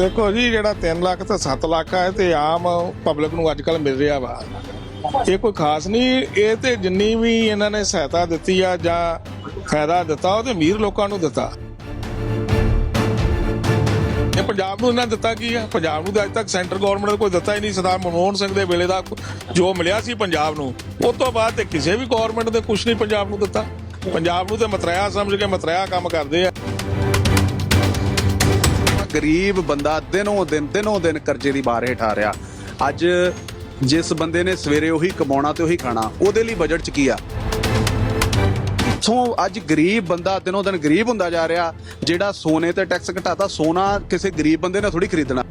ਦੇਖੋ ਜੀ, ਜਿਹੜਾ 3 ਲੱਖ ਤੇ 7 ਲੱਖ ਹੈ ਤੇ ਆਮ ਪਬਲਿਕ ਨੂੰ ਅੱਜ ਕੱਲ ਮਿਲ ਰਿਹਾ ਵਾ। ਇਹ ਕੋਈ ਖਾਸ ਨਹੀਂ, ਇਹ ਤੇ ਜਿੰਨੀ ਵੀ ਇਹਨਾਂ ਨੇ ਸਹਾਇਤਾ ਦਿੱਤੀ ਆ ਜਾਂ ਫਾਇਦਾ ਦਿੱਤਾ, ਉਹ ਤੇ ਅਮੀਰ ਲੋਕਾਂ ਨੂੰ ਦਿੱਤਾ। ਇਹ ਪੰਜਾਬ ਨੂੰ ਇਹਨਾਂ ਦਿੱਤਾ ਕੀ ਆ? ਪੰਜਾਬ ਨੂੰ ਤਾਂ ਅੱਜ ਤੱਕ ਸੈਂਟਰ ਗਵਰਨਮੈਂਟ ਨੇ ਕੋਈ ਦਿੱਤਾ ਹੀ ਨਹੀਂ, ਸਰਦਾਰ ਮਨਮੋਹਨ ਸਿੰਘ ਦੇ ਵੇਲੇ ਦਾ ਜੋ ਮਿਲਿਆ ਸੀ ਪੰਜਾਬ ਨੂੰ। ਉਸ ਤੋਂ ਬਾਅਦ ਤੇ ਕਿਸੇ ਵੀ ਗਵਰਨਮੈਂਟ ਨੇ ਕੁਝ ਨਹੀਂ ਪੰਜਾਬ ਨੂੰ ਦਿੱਤਾ। ਪੰਜਾਬ ਨੂੰ ਤੇ ਮਤਰਾਇਆ ਸਮਝ ਕੇ ਮਤਰਾਇਆ ਕੰਮ ਕਰਦੇ ਆ। ਗਰੀਬ ਬੰਦਾ ਦਿਨੋਂ ਦਿਨ ਦਿਨੋਂ ਦਿਨ ਕਰਜ਼ੇ ਦੀ ਬਾਰ ਹੇਠ ਆ ਰਿਹਾ। ਅੱਜ ਜਿਸ ਬੰਦੇ ਨੇ ਸਵੇਰੇ ਉਹੀ ਕਮਾਉਣਾ ਤੇ ਉਹੀ ਖਾਣਾ, ਉਹਦੇ ਲਈ ਬਜਟ 'ਚ ਕੀ ਆ? ਸੋ ਅੱਜ ਗਰੀਬ ਬੰਦਾ ਦਿਨੋਂ ਦਿਨ ਗਰੀਬ ਹੁੰਦਾ ਜਾ ਰਿਹਾ, ਜਿਹੜਾ ਸੋਨੇ ਤੇ ਟੈਕਸ ਘਟਾਤਾ, ਸੋਨਾ ਕਿਸੇ ਗਰੀਬ ਬੰਦੇ ਨੇ ਥੋੜੀ ਖਰੀਦਣਾ।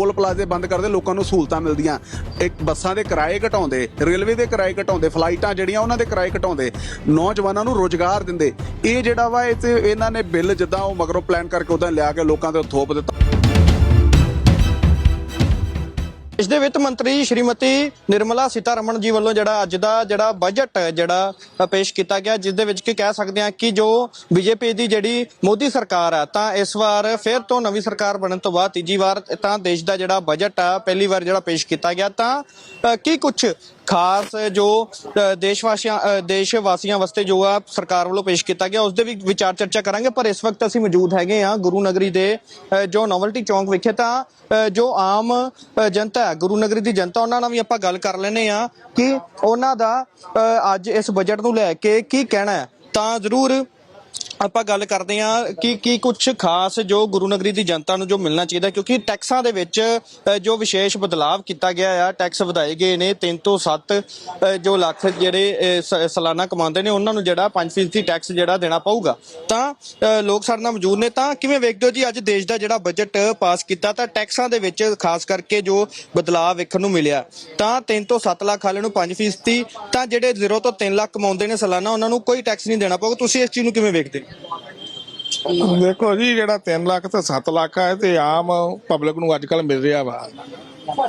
ਟੋਲ ਪਲਾਜ਼ੇ ਬੰਦ ਕਰਦੇ ਲੋਕਾਂ ਨੂੰ ਸਹੂਲਤਾਂ ਮਿਲਦੀਆਂ। ਇੱਕ ਬੱਸਾਂ ਦੇ ਕਿਰਾਏ ਘਟਾਉਂਦੇ, ਰੇਲਵੇ ਦੇ ਕਿਰਾਏ ਘਟਾਉਂਦੇ, ਫਲਾਈਟਾਂ ਜਿਹੜੀਆਂ ਉਹਨਾਂ ਦੇ ਕਿਰਾਏ ਘਟਾਉਂਦੇ, ਨੌਜਵਾਨਾਂ ਨੂੰ ਰੋਜ਼ਗਾਰ ਦਿੰਦੇ। ਇਹ ਜਿਹੜਾ ਵਾ, ਇਹ ਤੇ ਇਹਨਾਂ ਨੇ ਬਿੱਲ ਜਿੱਦਾਂ ਉਹ ਮਗਰੋਂ ਪਲਾਨ ਕਰਕੇ ਉਦਾਂ ਲਿਆ ਕੇ ਲੋਕਾਂ ਤੇ ਥੋਪ ਦਿੱਤਾ। ਇਸ ਦੇ ਵਿੱਤ ਮੰਤਰੀ ਸ਼੍ਰੀਮਤੀ ਨਿਰਮਲਾ ਸੀਤਾਰਮਣ ਜੀ ਵੱਲੋਂ ਜਿਹੜਾ ਅੱਜ ਦਾ ਜਿਹੜਾ ਬਜਟ ਜਿਹੜਾ ਪੇਸ਼ ਕੀਤਾ ਗਿਆ, ਜਿਸ ਦੇ ਵਿੱਚ ਕਿ ਕਹਿ ਸਕਦੇ ਹਾਂ ਕਿ ਜੋ ਬੀਜੇਪੀ ਦੀ ਜਿਹੜੀ ਮੋਦੀ ਸਰਕਾਰ ਆ, ਤਾਂ ਇਸ ਵਾਰ ਫਿਰ ਤੋਂ ਨਵੀਂ ਸਰਕਾਰ ਬਣਨ ਤੋਂ ਬਾਅਦ ਤੀਜੀ ਵਾਰ ਤਾਂ ਦੇਸ਼ ਦਾ ਜਿਹੜਾ ਬਜਟ ਆ, ਪਹਿਲੀ ਵਾਰ ਜਿਹੜਾ ਪੇਸ਼ ਕੀਤਾ ਗਿਆ, ਤਾਂ ਕੀ ਕੁਝ ਖਾਸ ਜੋ ਦੇਸ਼ ਵਾਸੀਆਂ ਦੇਸ਼ ਵਾਸੀਆਂ ਵਾਸਤੇ ਜੋ ਆ ਸਰਕਾਰ ਵੱਲੋਂ ਪੇਸ਼ ਕੀਤਾ ਗਿਆ ਉਸ ਦੇ ਵੀ ਵਿਚਾਰ ਚਰਚਾ ਕਰਾਂਗੇ, ਪਰ ਇਸ ਵਕਤ ਅਸੀਂ ਮੌਜੂਦ ਹੈਗੇ ਆ ਗੁਰੂ ਨਗਰੀ ਦੇ ਜੋ ਨੋਵਲਟੀ ਚੌਂਕ ਵਿਖੇ ਤਾਂ ਜੋ ਆਮ ਜਨਤਾ ਹੈ, ਗੁਰੂ ਨਗਰੀ ਦੀ ਜਨਤਾ, ਉਹਨਾਂ ਨਾਲ ਵੀ ਆਪਾਂ ਗੱਲ ਕਰ ਲੈਨੇ ਆ ਕਿ ਉਹਨਾਂ ਦਾ ਅੱਜ ਇਸ ਬਜਟ ਨੂੰ ਲੈ ਕੇ ਕੀ ਕਹਿਣਾ ਹੈ। ਤਾਂ ਜ਼ਰੂਰ ਆਪਾਂ ਗੱਲ ਕਰਦੇ ਆ ਕਿ ਕੀ ਕੁਝ ਖਾਸ ਜੋ ਗੁਰੂ ਨਗਰੀ ਦੀ ਜਨਤਾ ਨੂੰ ਜੋ ਮਿਲਣਾ ਚਾਹੀਦਾ ਕਿਉਂਕਿ ਟੈਕਸਾਂ ਦੇ ਵਿੱਚ ਅ, ਜੋ ਵਿਸ਼ੇਸ਼ ਬਦਲਾਵ ਕੀਤਾ ਗਿਆ ਆ ਟੈਕਸ ਵਧਾਏ ਗਏ ਨੇ 3 ਤੋਂ 7 ਅ, ਜੋ ਲੱਖ ਜਿਹੜੇ ਅ, ਸ- ਸਾਲਾਨਾ ਕਮਾਉਂਦੇ ਨੇ ਉਹਨਾਂ ਨੂੰ ਜਿਹੜਾ 5% ਟੈਕਸ ਜਿਹੜਾ ਦੇਣਾ ਪਊਗਾ। ਤਾਂ ਅ, ਲੋਕ ਸਾਡੇ ਨਾਲ ਮੌਜੂਦ ਨੇ ਤਾਂ ਕਿਵੇਂ ਵੇਖਦੇ ਹੋ ਜੀ ਅੱਜ ਦੇਸ਼ ਦਾ ਜਿਹੜਾ ਬਜਟ ਪਾਸ ਕੀਤਾ ਤਾਂ ਟੈਕਸਾਂ ਦੇ ਵਿੱਚ ਖਾਸ ਕਰਕੇ ਜੋ ਬਦਲਾਅ ਵੇਖਣ ਨੂੰ ਮਿਲਿਆ। ਤਾਂ 3 ਤੋਂ 7 ਲੱਖ ਵਾਲੇ ਨੂੰ 5% ਤਾਂ ਜਿਹੜੇ 0 ਤੋਂ 3 ਲੱਖ ਕਮਾਉਂਦੇ ਨੇ ਸਾਲਾਨਾ ਉਹਨਾਂ ਨੂੰ ਕੋਈ ਟੈਕਸ ਨਹੀਂ ਦੇਣਾ ਪਊਗਾ। ਤੁਸੀਂ ਇਸ ਚੀਜ਼ ਨੂੰ ਕਿਵੇਂ ਵੇਖਦੇ ਦੇਖੋ ਜੀ, ਜਿਹੜਾ 3 ਲੱਖ ਤੇ 7 ਲੱਖ ਹੈ ਤੇ ਆਮ ਪਬਲਿਕ ਨੂੰ ਅੱਜ ਕੱਲ ਮਿਲ ਰਿਹਾ ਵਾ।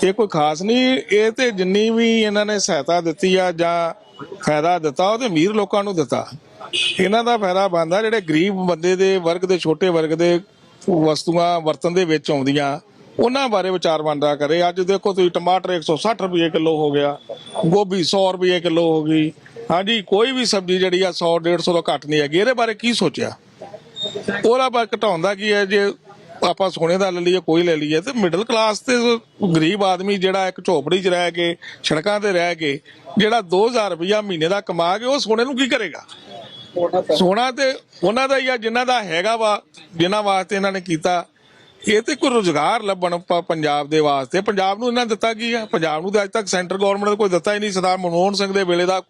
ਇਹ ਕੋਈ ਖਾਸ ਨਹੀਂ, ਇਹ ਤੇ ਜਿੰਨੀ ਵੀ ਇਹਨਾਂ ਨੇ ਸਹਾਇਤਾ ਦਿੱਤੀ ਆ ਜਾਂ ਫਾਇਦਾ ਦਿੱਤਾ, ਉਹ ਤੇ ਅਮੀਰ ਲੋਕਾਂ ਨੂੰ ਦਿੱਤਾ। ਇਹਨਾਂ ਦਾ ਫਾਇਦਾ ਬੰਦਾ ਜਿਹੜੇ ਗਰੀਬ ਬੰਦੇ ਦੇ ਵਰਗ ਦੇ, ਛੋਟੇ ਵਰਗ ਦੇ ਵਸਤੂਆਂ ਵਰਤਨ ਦੇ ਵਿੱਚ ਆਉਂਦੀਆਂ, ਉਹਨਾਂ ਬਾਰੇ ਵਿਚਾਰ ਵੰਡਾ ਕਰੇ। ਅੱਜ ਦੇਖੋ ਤੁਸੀਂ ਟਮਾਟਰ 160 ਰੁਪਏ ਕਿਲੋ ਹੋ ਗਿਆ, ਗੋਭੀ 100 ਰੁਪਏ ਕਿਲੋ ਹੋ ਗਈ ਹਾਂਜੀ, ਕੋਈ ਵੀ ਸਬਜ਼ੀ ਜਿਹੜੀ ਆ 100 150 ਤੋਂ ਘੱਟ ਨਹੀਂ ਹੈਗੀ। ਇਹਦੇ ਬਾਰੇ ਕੀ ਸੋਚਿਆ? ਉਹਦਾ ਬਾ ਘਟਾਉਂਦਾ ਕੀ ਹੈ ਜੇ ਆਪਾਂ ਸੋਨੇ ਦਾ ਲੈ ਲਈਏ, ਕੋਈ ਲੈ ਲਈਏ, ਤੇ ਮਿਡਲ ਕਲਾਸ ਤੇ ਗਰੀਬ ਆਦਮੀ ਜਿਹੜਾ ਇੱਕ ਝੋਪੜੀ 'ਚ ਰਹਿ ਕੇ, ਸੜਕਾਂ ਤੇ ਰਹਿ ਕੇ, ਜਿਹੜਾ 2000 ਰੁਪਇਆ ਮਹੀਨੇ ਦਾ ਕਮਾ ਕੇ, ਉਹ ਸੋਨੇ ਨੂੰ ਕੀ ਕਰੇਗਾ? ਸੋਨਾ ਤੇ ਉਹਨਾਂ ਦਾ ਹੀ ਆ, ਜਿਨ੍ਹਾਂ ਦਾ ਹੈਗਾ ਵਾ, ਜਿਨ੍ਹਾਂ ਵਾਸਤੇ ਇਹਨਾਂ ਨੇ ਕੀਤਾ ਇਹ ਤੇ ਕੋਈ ਰੋਜ਼ਗਾਰ ਲੱਭਣ ਪੰਜਾਬ ਦੇ ਵਾਸਤੇ। ਪੰਜਾਬ ਨੂੰ ਇਹਨਾਂ ਦਿੱਤਾ ਕੀ ਆ? ਪੰਜਾਬ ਨੂੰ ਤਾਂ ਅੱਜ ਤੱਕ ਸੈਂਟਰ ਗਵਰਨਮੈਂਟ ਨੇ ਕੋਈ ਦਿੱਤਾ ਹੀ ਨਹੀਂ। ਸਰਦਾਰ ਮਨਮੋਹਨ ਸਿੰਘ ਦੇ ਵੇਲੇ ਦਾ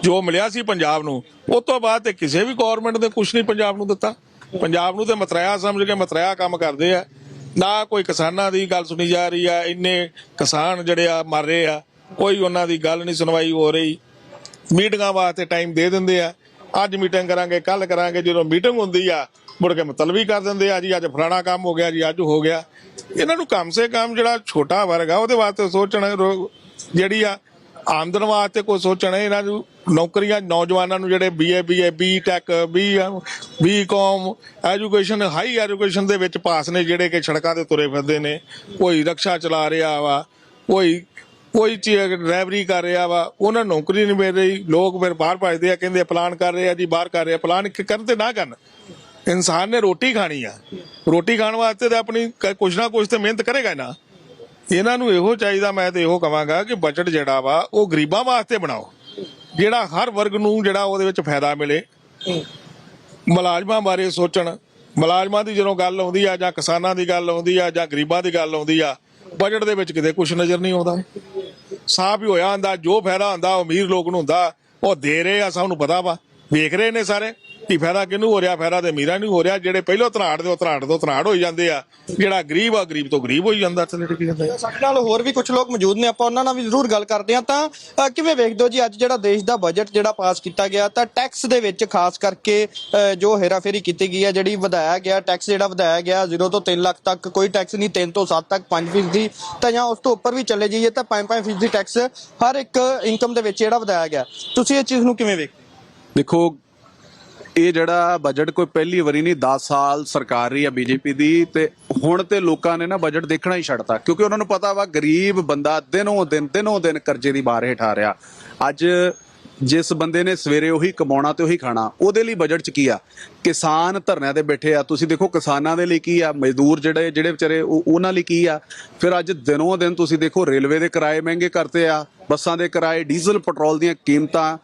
ਜੋ ਮਿਲਿਆ ਸੀ ਪੰਜਾਬ ਨੂੰ, ਉਸ ਤੋਂ ਬਾਅਦ ਤੇ ਕਿਸੇ ਵੀ ਗਵਰਨਮੈਂਟ ਨੇ ਕੁਝ ਨਹੀਂ ਪੰਜਾਬ ਨੂੰ ਦਿੱਤਾ। ਪੰਜਾਬ ਨੂੰ ਤੇ ਮਤਰਾਇਆ ਸਮਝ ਕੇ ਮਤਰਾਇਆ ਕੰਮ ਕਰਦੇ ਆ। ਨਾ ਕੋਈ ਕਿਸਾਨਾਂ ਦੀ ਗੱਲ ਸੁਣੀ ਜਾ ਰਹੀ ਆ। ਇੰਨੇ ਕਿਸਾਨ ਜਿਹੜੇ ਆ, ਮਰ ਰਹੇ ਆ। ਕੋਈ ਉਹਨਾਂ ਦੀ ਗੱਲ ਨਹੀਂ ਸੁਣਵਾਈ ਹੋ ਰਹੀ। ਮੀਟਿੰਗਾਂ ਵਾਸਤੇ ਟਾਈਮ ਦੇ ਦਿੰਦੇ ਆ। ਅੱਜ ਮੀਟਿੰਗ ਕਰਾਂਗੇ ਕੱਲ ਕਰਾਂਗੇ। ਜਦੋਂ ਮੀਟਿੰਗ ਹੁੰਦੀ ਆ ਮੁੜ ਕੇ ਮਤਲਬੀ ਕਰ ਦਿੰਦੇ ਆ ਜੀ, ਅੱਜ ਫਲਾਣਾ ਕੰਮ ਹੋ ਗਿਆ ਜੀ, ਅੱਜ ਹੋ ਗਿਆ। ਇਹਨਾਂ ਨੂੰ ਕਮ ਸੇ ਕਮ ਜਿਹੜਾ ਛੋਟਾ ਵਰਗ ਆ, ਉਹਦੇ ਵਾਸਤੇ ਸੋਚਣਾ ਜਿਹੜੀ ਆ ਆਮਦਨ ਵਾਸਤੇ ਕੋਈ ਸੋਚਣਾ, ਇਹਨਾਂ ਨੂੰ ਨੌਕਰੀਆਂ, ਨੌਜਵਾਨਾਂ ਨੂੰ ਜਿਹੜੇ BA BA B tech B B education high education ਦੇ ਵਿੱਚ ਪਾਸ ਨੇ, ਜਿਹੜੇ ਕਿ ਸੜਕਾਂ ਤੇ ਤੁਰੇ ਫਿਰਦੇ ਨੇ। ਕੋਈ ਰਕਸ਼ਾ ਚਲਾ ਰਿਹਾ ਵਾ, ਕੋਈ ਕੋਈ ਡਰਾਈਵਰੀ ਕਰ ਰਿਹਾ ਵਾ, ਉਹਨਾਂ ਨੂੰ ਨੌਕਰੀ ਨਹੀਂ ਮਿਲ ਰਹੀ। ਲੋਕ ਫਿਰ ਬਾਹਰ ਭਜਦੇ ਆ, ਕਹਿੰਦੇ ਪਲਾਨ ਕਰ ਰਹੇ ਆ ਜੀ, ਬਾਹਰ ਕਰ ਰਹੇ ਆ ਪਲਾਨ ਕਰਨ ਤੇ ਨਾ ਕਰਨ। ਇਨਸਾਨ ਨੇ ਰੋਟੀ ਖਾਣੀ ਆ। ਰੋਟੀ ਖਾਣ ਵਾਸਤੇ ਤਾਂ ਆਪਣੀ ਕ- ਕੁਛ ਨਾ ਕੁਛ ਤੇ ਮਿਹਨਤ ਕਰੇਗਾ ਨਾ। ਇਹਨਾਂ ਨੂੰ ਇਹੋ ਚਾਹੀਦਾ, ਮੈਂ ਤੇ ਇਹੋ ਕਵਾਂਗਾ ਕਿ ਬਜਟ ਜਿਹੜਾ ਵਾ, ਉਹ ਗਰੀਬਾਂ ਵਾਸਤੇ ਬਣਾਓ। ਜਿਹੜਾ ਹਰ ਵਰਗ ਨੂੰ ਜਿਹੜਾ ਉਹਦੇ ਵਿੱਚ ਫਾਇਦਾ ਮਿਲੇ। ਮੁਲਾਜ਼ਮਾਂ ਬਾਰੇ ਸੋਚਣ। ਮੁਲਾਜ਼ਮਾਂ ਦੀ ਜਦੋਂ ਗੱਲ ਆਉਂਦੀ ਆ ਜਾਂ ਕਿਸਾਨਾਂ ਦੀ ਗੱਲ ਆਉਂਦੀ ਆ ਜਾਂ ਗਰੀਬਾਂ ਦੀ ਗੱਲ ਆਉਂਦੀ ਆ ਬਜਟ ਦੇ ਵਿੱਚ ਕਿਤੇ ਕੁਝ ਨਜ਼ਰ ਨਹੀਂ ਆਉਂਦਾ। ਸਾਫ਼ ਹੀ ਹੋਇਆ ਹੁੰਦਾ, ਜੋ ਫਾਇਦਾ ਹੁੰਦਾ ਉਹ ਅਮੀਰ ਲੋਕ ਨੂੰ ਹੁੰਦਾ, ਉਹ ਦੇ ਰਹੇ ਆ ਸਭ ਨੂੰ ਪਤਾ ਵਾ। ਵੇਖ ਰਹੇ ਨੇ ਸਾਰੇ। ਕੀ ਫਾਇਦਾ ਕਿਹਨੂੰ ਹੋ ਰਿਹਾ? ਫਾਇਦਾ ਤੇ ਅਮੀਰਾਂ ਨੂੰ ਹੋ ਰਿਹਾ ਜਿਹੜੇ ਪਹਿਲੋਂ ਧਨਾੜ ਦੇ ਧਨਾੜ ਤੋਂ ਧਨਾੜ ਹੋਈ ਜਾਂਦੇ ਆ। ਜਿਹੜਾ ਗਰੀਬ ਆ ਗਰੀਬ ਤੋਂ ਗਰੀਬ ਹੋਈ ਜਾਂਦਾ ਥੱਲੇ ਡਿੱਗੀ ਜਾਂਦਾ। ਸਾਡੇ ਨਾਲ ਹੋਰ ਵੀ ਕੁਝ ਲੋਕ ਮੌਜੂਦ ਨੇ ਆਪਾਂ ਉਹਨਾਂ ਨਾਲ ਵੀ ਜ਼ਰੂਰ ਗੱਲ ਕਰਦੇ ਹਾਂ। ਤਾਂ ਅ, ਕਿਵੇਂ ਵੇਖਦੇ ਹੋ ਜੀ ਅੱਜ ਜਿਹੜਾ ਦੇਸ਼ ਦਾ ਬਜਟ ਜਿਹੜਾ ਪਾਸ ਕੀਤਾ ਗਿਆ ਤਾਂ ਟੈਕਸ ਦੇ ਵਿੱਚ ਖਾਸ ਕਰਕੇ ਅ, ਜੋ ਹੇਰਾਫੇਰੀ ਕੀਤੀ ਗਈ ਹੈ ਜਿਹੜੀ ਵਧਾਇਆ ਗਿਆ ਟੈਕਸ ਜਿਹੜਾ ਵਧਾਇਆ ਗਿਆ 0 ਤੋਂ 3 ਲੱਖ ਤੱਕ ਕੋਈ ਟੈਕਸ ਨਹੀਂ 3 ਤੋਂ 7 ਤੱਕ 5% ਦੀ ਤਾਂ ਜਾਂ ਉਸ ਤੋਂ ਉੱਪਰ ਵੀ ਚੱਲੇ ਜਾਈਏ ਤਾਂ 5-5% ਦੀ ਟੈਕਸ ਹਰ ਇੱਕ ਇਨਕਮ ਦੇ ਵਿੱਚ ਜਿਹੜਾ ਵਧਾਇਆ ਗਿਆ। ਤੁਸੀਂ ਇਹ ਚੀਜ਼ ਨੂੰ ਕਿਵੇਂ ਵੇਖਦੇ ਦੇਖੋ ਇਹ ਜਿਹੜਾ ਬਜਟ ਕੋਈ ਪਹਿਲੀ ਵਾਰੀ ਨਹੀਂ 10 ਸਾਲ ਸਰਕਾਰ ਰਹੀ ਆ ਬੀਜੇਪੀ ਦੀ ਤੇ ਹੁਣ ਤੇ ਲੋਕਾਂ ਨੇ ਨਾ ਬਜਟ ਦੇਖਣਾ ਹੀ ਛੱਡਤਾ, ਕਿਉਂਕਿ ਉਹਨਾਂ ਨੂੰ ਪਤਾ ਵਾ ਗਰੀਬ ਬੰਦਾ ਦਿਨੋਂ ਦਿਨ ਦਿਨੋਂ ਦਿਨ ਕਰਜ਼ੇ ਦੀ ਬਾਰ ਹੇਠਾ ਰਿਹਾ। ਅੱਜ ਜਿਸ ਬੰਦੇ ਨੇ ਸਵੇਰੇ ਉਹੀ ਕਮਾਉਣਾ ਤੇ ਉਹੀ ਖਾਣਾ, ਉਹਦੇ ਲਈ ਬਜਟ 'ਚ ਕੀ ਆ? ਕਿਸਾਨ ਧਰਨਿਆਂ ਤੇ ਬੈਠੇ ਆ। ਤੁਸੀਂ ਦੇਖੋ ਕਿਸਾਨਾਂ ਦੇ ਲਈ ਕੀ ਆ? ਮਜ਼ਦੂਰ ਜਿਹੜੇ ਜਿਹੜੇ ਵਿਚਾਰੇ ਉਹਨਾਂ ਲਈ ਕੀ ਆ? ਫਿਰ ਅੱਜ ਦਿਨੋਂ ਦਿਨ ਤੁਸੀਂ ਦੇਖੋ ਰੇਲਵੇ ਦੇ ਕਿਰਾਏ ਮਹਿੰਗੇ ਕਰਤੇ ਆ, ਬੱਸਾਂ ਦੇ ਕਿਰਾਏ, ਡੀਜ਼ਲ, ਪੈਟਰੋਲ ਦੀਆਂ ਕੀਮਤਾਂ